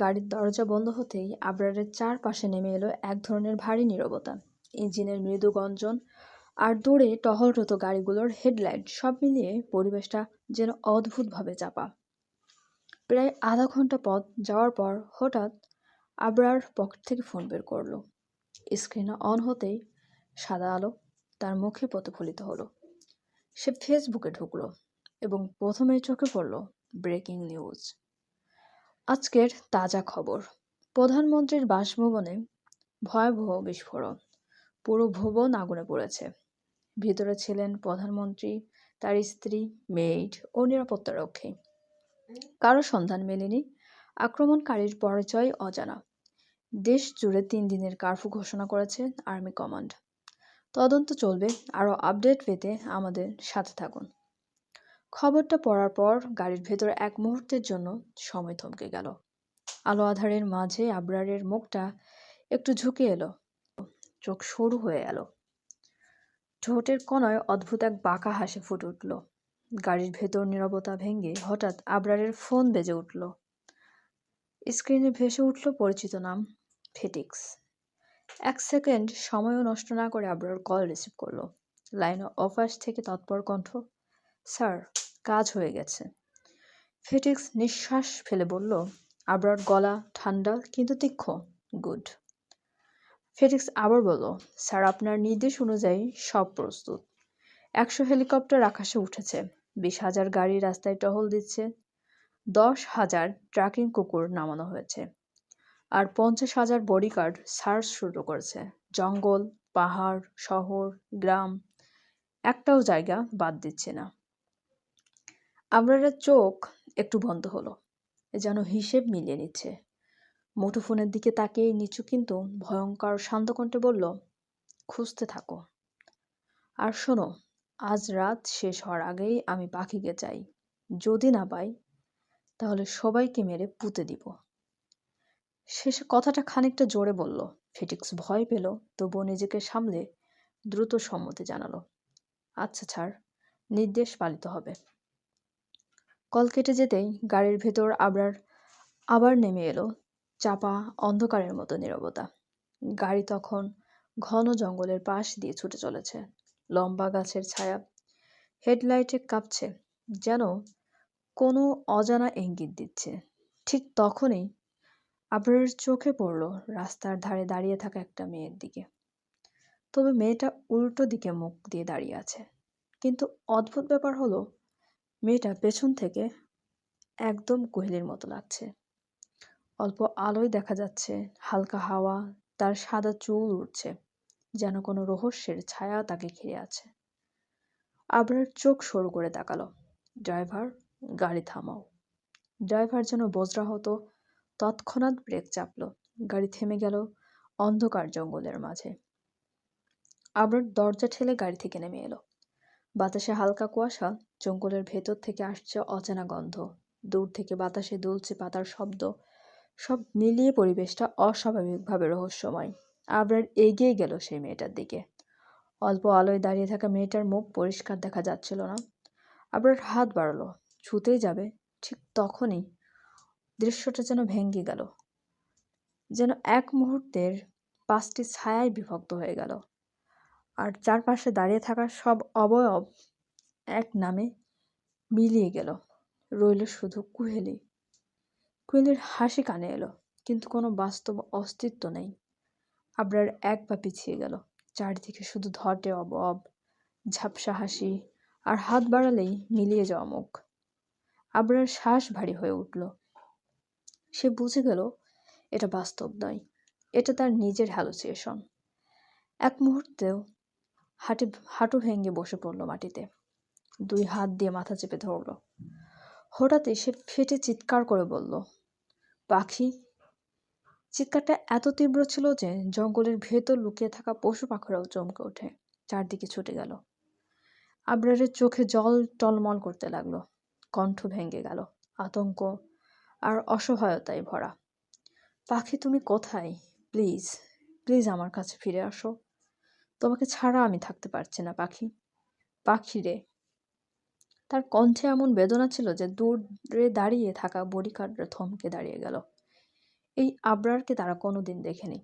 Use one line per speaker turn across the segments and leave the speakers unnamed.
গাড়ির দরজা বন্ধ হতেই আবরারের চারপাশে নেমে এলো এক ধরনের ভারী নীরবতা। ইঞ্জিনের মৃদু গঞ্জন আর দূরে টহলরত গাড়িগুলোর হেডলাইট সব মিলিয়ে পরিবেশটা যেন অদ্ভুতভাবে চাপা। প্রায় আধা ঘণ্টা পথ যাওয়ার পর হঠাৎ আবরার পকেট থেকে ফোন বের করল। স্ক্রিনে অন হতেই সাদা আলো তার মুখে প্রতিফলিত হলো। সে ফেসবুকে ঢুকলো এবং প্রথমেই চোখে পড়ল ব্রেকিং নিউজ। আজকের তাজা খবর। প্রধানমন্ত্রীর বাসভবনে ভয়াবহ বিস্ফোরণ। পুরো ভবন আগুনে পড়েছে। ভিতরে ছিলেন প্রধানমন্ত্রী, তার স্ত্রী মেইড ও নিরাপত্তারক্ষী কারও সন্ধান মেলেনি। আক্রমণকারীর পরিচয় অজানা। দেশ জুড়ে তিন দিনের কারফু ঘোষণা করেছে আর্মি কমান্ড। তদন্ত চলবে। আরও আপডেট পেতে আমাদের সাথে থাকুন। খবরটা পড়ার পর গাড়ির ভেতর এক মুহূর্তের জন্য সময় থমকে গেল। আলো আধারের মাঝে আবরারের মুখটা একটু ঝুঁকে এলো। চোখ সরু হয়ে এলো। ঠোঁটের কণায় অদ্ভুত এক বাঁকা হাসি ফুটে উঠল। গাড়ির ভেতর নীরবতা ভেঙে হঠাৎ আবরারের ফোন বেজে উঠল। স্ক্রিনে ভেসে উঠল পরিচিত নাম, ফেটিক্স। এক সেকেন্ড সময়ও নষ্ট না করে আবরার কল রিসিভ করল। লাইন অফাস থেকে তৎপর কণ্ঠ? স্যার, কাজ হয়ে গেছে। ফেটিক্স নিঃশ্বাস ফেলে বলল, আবরার গলা ঠান্ডা কিন্তু তীক্ষ্ণ। গুড। ফেটিক্স আবার বলল, স্যার, আপনার নির্দেশ অনুযায়ী সব প্রস্তুত। একশো হেলিকপ্টার আকাশে উঠেছে, বিশ হাজার গাড়ি রাস্তায় টহল দিচ্ছে, দশ হাজার ট্রাকিং কুকুর নামানো হয়েছে, আর পঞ্চাশ হাজার বডিগার্ড সার্চ শুরু করেছে। জঙ্গল, পাহাড়, শহর, গ্রাম, একটাও জায়গা বাদ দিচ্ছে না। আবরারের চোখ একটু বন্ধ হলো। যেন হিসেব মিলিয়ে নিচ্ছে। মুঠোফোনের দিকে তাকিয়ে নিচু কিন্তু ভয়ঙ্কর শান্ত কণ্ঠে বলল, খুঁজতে থাকো। আর শোনো, আজ রাত শেষ হওয়ার আগেই আমি পাখিকে চাই। যদি না পাই, তাহলে সবাইকে মেরে পুঁতে দিব। শেষে কথাটা খানিকটা জোরে বলল। ফিটিক্স ভয় পেল, তবুও নিজেকে সামলে দ্রুত সম্মতি জানালো। আচ্ছা ছাড়। নির্দেশ পালিত হবে। কল কেটে যেতেই গাড়ির ভেতর আবরার আবার নেমে এলো, চাপা অন্ধকারের মতো নীরবতা। গাড়ি তখন ঘন জঙ্গলের পাশ দিয়ে ছুটে চলেছে। লম্বা গাছের ছায়া হেডলাইটে কাঁপছে, যেন কোনো অজানা ইঙ্গিত দিচ্ছে। ঠিক তখনই আবরারের চোখে পড়ল রাস্তার ধারে দাঁড়িয়ে থাকা একটা মেয়ের দিকে। তবে মেয়েটা উল্টো দিকে মুখ দিয়ে দাঁড়িয়ে আছে। কিন্তু অদ্ভুত ব্যাপার হলো মেয়েটা পেছন থেকে একদম কোহেলির মতো লাগছে। অল্প আলোয় দেখা যাচ্ছে, হালকা হাওয়া, তার সাদা চুল উঠছে যেন কোনো রহস্যের ছায়া তাকে ঘিরে আছে। আবরার চোখ সরু করে তাকালো। ড্রাইভার, গাড়ি থামাও। ড্রাইভার যেন বজরা হতো তৎক্ষণাৎ ব্রেক চাপল। গাড়ি থেমে গেল অন্ধকার জঙ্গলের মাঝে। আবরার দরজা ঠেলে গাড়ি থেকে নেমে এলো। বাতাসে হালকা কুয়াশা, জঙ্গলের ভেতর থেকে আসছে অচেনা গন্ধ। দূর থেকে বাতাসে দুলছে পাতার শব্দ। সব মিলিয়ে পরিবেশটা অস্বাভাবিকভাবে রহস্যময়। আবরার এগিয়ে গেল সেই মেয়েটার দিকে। অল্প আলোয় দাঁড়িয়ে থাকা মেয়েটার মুখ পরিষ্কার দেখা যাচ্ছিল না। আবরার হাত বাড়ালো। ছুতেই যাবে, ঠিক তখনই দৃশ্যটা যেন ভেঙে গেল। যেন এক মুহূর্তের পাঁচটি ছায়ায় বিভক্ত হয়ে গেল। আর চারপাশে দাঁড়িয়ে থাকা সব অবয়ব এক নামে মিলিয়ে গেল। রইল শুধু কুহেলি। কুহেলির হাসি কানে এলো, কিন্তু কোনো বাস্তব অস্তিত্ব নেই। আবরার এক পা পিছিয়ে গেল, চারদিকে শুধু ধটে অবব ঝাপসা হাসি আর হাত বাড়ালেই মিলিয়ে যাওয়া মুখ। আবরার শ্বাস ভারী হয়ে উঠল। সে বুঝে গেল, এটা বাস্তব নয়, এটা তার নিজের হ্যালোসিয়েশন এক মুহূর্তেও হাঁটি, হাঁটু ভেঙে বসে পড়ল মাটিতে। দুই হাত দিয়ে মাথা চেপে ধরল। হঠাৎই সে ফেটে চিৎকার করে বলল, পাখি, চিৎকারটা এত তীব্র ছিল যে জঙ্গলের ভেতর লুকিয়ে থাকা পশু পাখিরাও চমকে ওঠে। চারদিকে ছুটে গেল। আবরারের চোখে জল টলমল করতে লাগল। কণ্ঠ ভেঙে গেল। আতঙ্ক আর অসহায়তায় ভরা। পাখি, তুমি কোথায়? প্লিজ প্লিজ আমার কাছে ফিরে আসো। তোমাকে ছাড়া আমি থাকতে পারছি না, পাখি। পাখি রে। তার কণ্ঠে এমন বেদনা ছিল যে দূরে দাঁড়িয়ে থাকা বডিগার্ডরা থমকে দাঁড়িয়ে গেল। এই আবরারকে তারা কোনোদিন দেখেনি।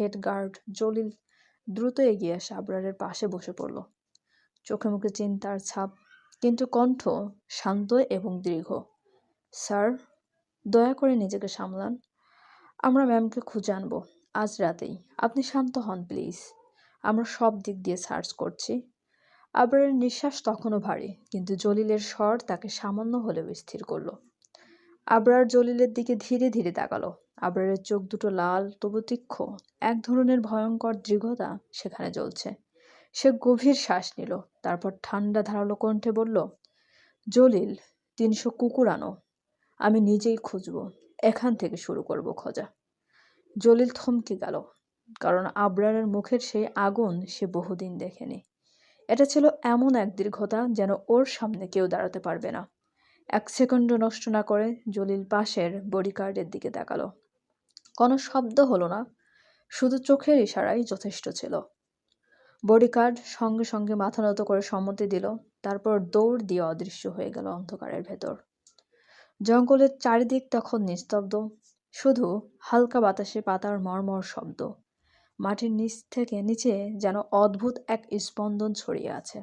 হেড গার্ড জলিল দ্রুত এগিয়ে এসে আবরারের পাশে বসে পড়ল। চোখে মুখে চিন্তার ছাপ, কিন্তু কণ্ঠ শান্ত এবং দীর্ঘ। স্যার, দয়া করে নিজেকে সামলান। আমরা ম্যামকে খুঁজে আনব। আজ রাতেই। আপনি শান্ত হন, প্লিজ। আমরা সব দিক দিয়ে সার্চ করছি। আবরারের নিঃশ্বাস তখনও ভারী, কিন্তু জলিলের স্বর তাকে সামান্য হলেও স্থির করল। আবরার জলিলের দিকে ধীরে ধীরে তাকালো। আবরারের চোখ দুটো লাল, তবু তীক্ষ্ণ। এক ধরনের ভয়ঙ্কর দৃঢ়তা সেখানে জ্বলছে। সে গভীর শ্বাস নিল, তারপর ঠান্ডা ধারালো কণ্ঠে বলল, জলিল, তিনশো কুকুর আনো। আমি নিজেই খুঁজব। এখান থেকে শুরু করব খোঁজা। জলিল থমকে গেল। কারণ আবরারের মুখের সেই আগুন সে বহুদিন দেখেনি। এটা ছিল এমন এক দীর্ঘতা যেন ওর সামনে কেউ দাঁড়াতে পারবে না। এক সেকেন্ডও নষ্ট না করে জলিল পাশের বডিগার্ডের দিকে তাকালো। কোনো শব্দ হলো না, শুধু চোখের ইশারাই যথেষ্ট ছিল। বডিগার্ড সঙ্গে সঙ্গে মাথা নত করে সম্মতি দিল, তারপর দৌড় দিয়ে অদৃশ্য হয়ে গেল অন্ধকারের ভেতর। জঙ্গলের চারিদিক তখন নিস্তব্ধ, শুধু হালকা বাতাসে পাতার মর্মর শব্দ। মাটির নিচ থেকে নিচে যেন অদ্ভুত এক স্পন্দন ছড়িয়ে আছে।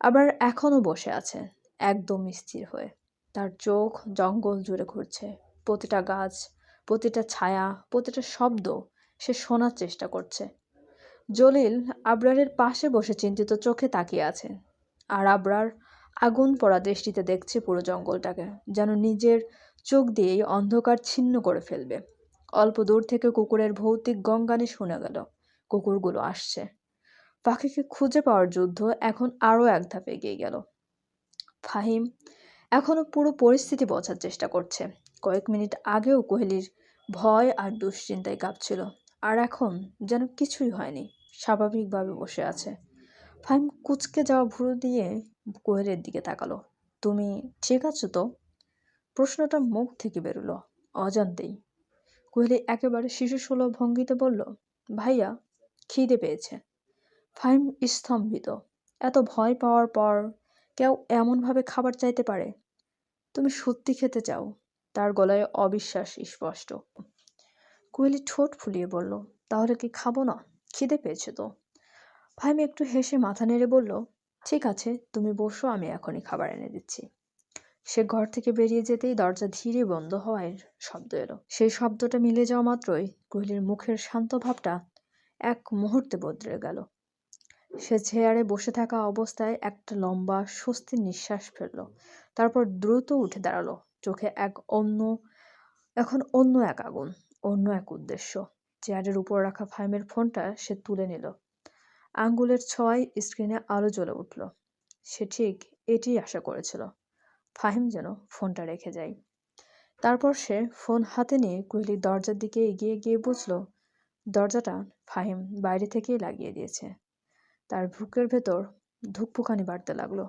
আবার এখনও বসে আছে, একদম স্থির হয়ে। তার চোখ জঙ্গল জুড়ে ঘুরছে। প্রতিটা গাছ, প্রতিটা ছায়া, প্রতিটা শব্দ সে শোনার চেষ্টা করছে। জলিল আবরারের পাশে বসে চিন্তিত চোখে তাকিয়ে আছে। আর আবরার আগুন পড়া দৃষ্টিতে দেখছে পুরো জঙ্গলটাকে, যেন নিজের চোখ দিয়েই অন্ধকার ছিন্ন করে ফেলবে। অল্প দূর থেকে কুকুরের ভৌতিক গঙ্গানে শোনা গেল। কুকুরগুলো আসছে। পাখিকে খুঁজে পাওয়ার যুদ্ধ এখন আরও এক ধাপ এগিয়ে গেল। ফাহিম এখনও পুরো পরিস্থিতি বোঝার চেষ্টা করছে। কয়েক মিনিট আগেও কোহলির ভয় আর দুশ্চিন্তায় কাঁপছিল, আর এখন যেন কিছুই হয়নি, স্বাভাবিকভাবে বসে আছে। ফাহিম কুচকে যাওয়া ভুরু দিয়ে কোহেলের দিকে তাকালো। তুমি ঠিক আছো তো? প্রশ্নটা মুখ থেকে বেরোলো, অজান্তেই। কোহলি একেবারে শিশু শিশুসুলভ ভঙ্গিতে বলল, ভাইয়া, খিদে পেয়েছে। ফাহিম স্তম্ভিত। এত ভয় পাওয়ার পর কেউ এমনভাবে খাবার চাইতে পারে? তুমি সত্যি খেতে চাও? তার গলায় অবিশ্বাস স্পষ্ট। কোহলি ঠোঁট ফুলিয়ে বলল, তাহলে কি খাব না? খিদে পেয়েছে তো? ফাহিম একটু হেসে মাথা নেড়ে বলল, ঠিক আছে, তুমি বসো, আমি এখনই খাবার এনে দিচ্ছি। সে ঘর থেকে বেরিয়ে যেতেই দরজা ধীরে বন্ধ হওয়ার শব্দ এলো। সেই শব্দটা মিলে যাওয়া মাত্রই কোহলির মুখের শান্ত ভাবটা এক মুহূর্তে বদলে গেল। সে চেয়ারে বসে থাকা অবস্থায় একটা লম্বা স্বস্তির নিঃশ্বাস ফেলল, তারপর দ্রুত উঠে দাঁড়াল। চোখে এক অন্য, এখন অন্য এক আগুন, অন্য এক উদ্দেশ্য। চেয়ারের উপর রাখা ফাইমের ফোনটা সে তুলে নিল। আঙ্গুলের ছয় স্ক্রিনে আলো জ্বলে উঠল। সে ঠিক এটি আশা করেছিল। ফাহিম যেন ফোনটা রেখে যায়। তারপর সে ফোন হাতে নিয়ে কোহলির দরজার দিকে এগিয়ে গিয়ে বুঝল, দরজাটা ফাহিম বাইরে থেকেই লাগিয়ে দিয়েছে। তার বুকের ভেতর ধুকপুকানি বাড়তে লাগল।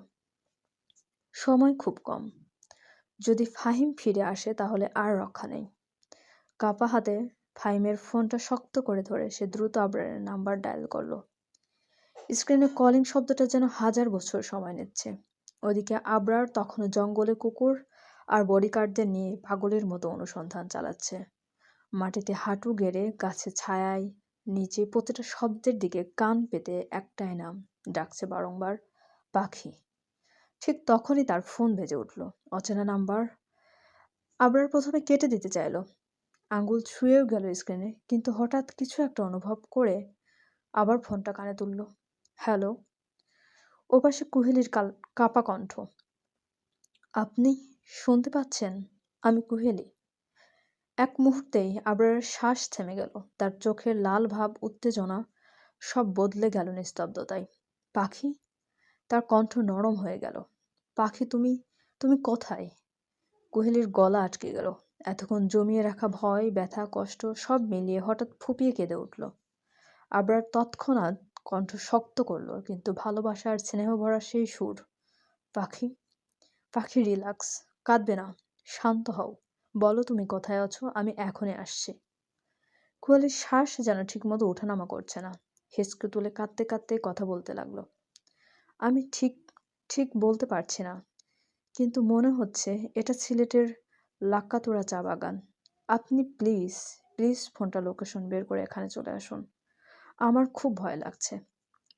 সময় খুব কম। যদি ফাহিম ফিরে আসে তাহলে আর রক্ষা নেই। কাপা হাতে ফাহিমের ফোনটা শক্ত করে ধরে সে দ্রুত আবরারের নাম্বার ডায়াল করল। স্ক্রিনে কলিং শব্দটা যেন হাজার বছর সময় নিচ্ছে। ওদিকে আবরার তখনও জঙ্গলে কুকুর আর বডিগার্ডদের নিয়ে পাগলের মতো অনুসন্ধান চালাচ্ছে। মাটিতে হাঁটু গেড়ে, গাছে ছায়ায়, নিচে প্রতিটা শব্দের দিকে কান পেতে একটাই নাম ডাকছে বারংবার, পাখি। ঠিক তখনই তার ফোন ভেজে উঠল। অচেনা নাম্বার। আবরার প্রথমে কেটে দিতে চাইল। আঙ্গুল ছুঁয়েও গেল স্ক্রিনে, কিন্তু হঠাৎ কিছু একটা অনুভব করে আবার ফোনটা কানে তুলল। হ্যালো? ওপাশে কুহেলির কাল, কাপা কণ্ঠ। আপনি শুনতে পাচ্ছেন? আমি কুহেলি। এক মুহূর্তেই আবরারের শ্বাস থেমে গেল। তার চোখের লাল ভাব, উত্তেজনা সব বদলে গেল নিস্তব্ধতায়। পাখি? তার কণ্ঠ নরম হয়ে গেল। পাখি, তুমি তুমি কোথায়? কুহেলির গলা আটকে গেল। এতক্ষণ জমিয়ে রাখা ভয়, ব্যথা, কষ্ট সব মিলিয়ে হঠাৎ ফুপিয়ে কেঁদে উঠল। আবরার তৎক্ষণাৎ কণ্ঠ শক্ত করল, কিন্তু ভালোবাসা আর স্নেহ ভরা সেই সুর, পাখি পাখি, রিল্যাক্স, কাঁদবে না, শান্ত হও, বলো তুমি কোথায় আছো, আমি এখনই আসছি। কুয়ালির শ্বাস যেন ঠিকমতো ওঠানামা করছে না, হেসকে তুলে কাঁদতে কাঁদতে কথা বলতে লাগল। আমি ঠিক ঠিক বলতে পারছি না, কিন্তু মনে হচ্ছে এটা সিলেটের লাক্কাতুরা চা বাগান। আপনি প্লিজ প্লিজ ফোনটা লোকেশন বের করে এখানে চলে আসুন। আমার খুব ভয় লাগছে।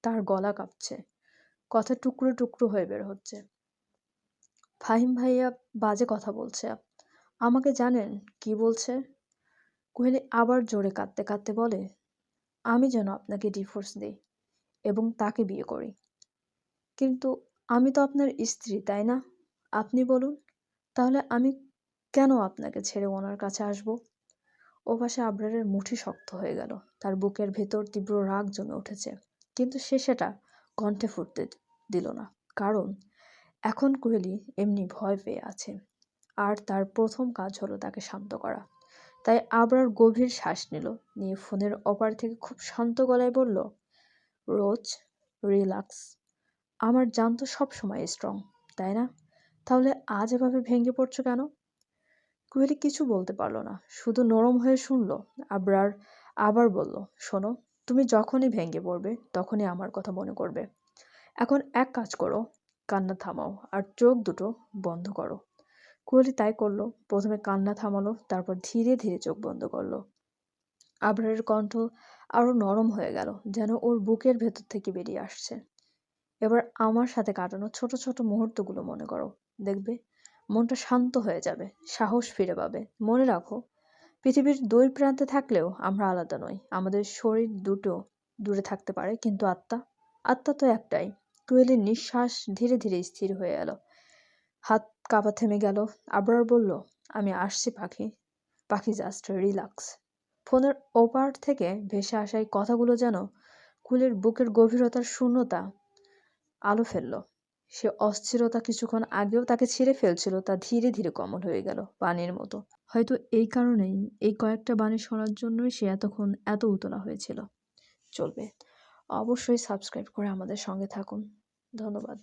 তার গলা কাঁপছে। কথা টুকরো টুকরো হয়ে বের হচ্ছে। ফাহিম ভাইয়া বাজে কথা বলছে। আমাকে জানেন কি বলছে? কোহেলি আবার জোরে কাঁদতে কাঁদতে বলে, আমি যেন আপনাকে ডিভোর্স দিই এবং তাকে বিয়ে করি। কিন্তু আমি তো আপনার স্ত্রী, তাই না? আপনি বলুন, তাহলে আমি কেন আপনাকে ছেড়ে ওনার কাছে আসব? ও পাশে আবরারের মুঠি শক্ত হয়ে গেল। তার বুকের ভেতর তীব্র রাগ জমে উঠেছে। কিন্তু সে সেটা কণ্ঠে ফুটতে দিল না। কারণ এখন কোহেলি এমনি ভয় পেয়ে আছে। আর তার প্রথম কাজ হলো তাকে শান্ত করা। তাই আবরার গভীর শ্বাস নিল। নিয়ে ফোনের অপার থেকে খুব শান্ত গলায় বলল, রোজ রিল্যাক্স। আমার জান তো সবসময় স্ট্রং তাই না? তাহলে আজ এভাবে ভেঙে পড়ছো কেন? কোহেলি কিছু বলতে পারল না, শুধু নরম হয়ে শুনলো, আবরার আবার বলল, শোনো, তুমি যখনই ভেঙে পড়বে, তখনই আমার কথা মনে করবে। এখন এক কাজ করো, কান্না থামাও, আর চোখ দুটো বন্ধ করো। কোহলি তাই করল, প্রথমে কান্না থামালো, তারপর ধীরে ধীরে চোখ বন্ধ করল। আবরারের কণ্ঠ আরও নরম হয়ে গেল, যেন ওর বুকের ভেতর থেকে বেরিয়ে আসছে। এবার আমার সাথে কাটানো ছোট ছোট মুহূর্তগুলো মনে করো, দেখবে মনটা শান্ত হয়ে যাবে, সাহস ফিরে পাবে। মনে রাখো, পৃথিবীর দুই প্রান্তে থাকলেও আমরা আলাদা নই। আমাদের শরীর দুটো দূরে থাকতে পারে, কিন্তু আত্মা আত্মা তো একটাই। কোয়েলের নিঃশ্বাস ধীরে ধীরে স্থির হয়ে এলো। হাত কাঁপা থেমে গেল। আবরার বলল, আমি আসছি, পাখি। পাখি জাস্ট রিল্যাক্স। ফোনের ওপার থেকে ভেসে আসা এই কথাগুলো যেন কুলের বুকের গভীরতার শূন্যতা আলো ফেলল। সে অস্থিরতা কিছুক্ষণ আগেও তাকে ছিঁড়ে ফেলছিল, তা ধীরে ধীরে কমল হয়ে গেল পানির মতো। হয়তো এই কারণেই এই কয়েকটা বাণী শোনার জন্যই সে এতক্ষণ এত উতলা হয়েছিল। চলবে। অবশ্যই সাবস্ক্রাইব করে আমাদের সঙ্গে থাকুন। ধন্যবাদ।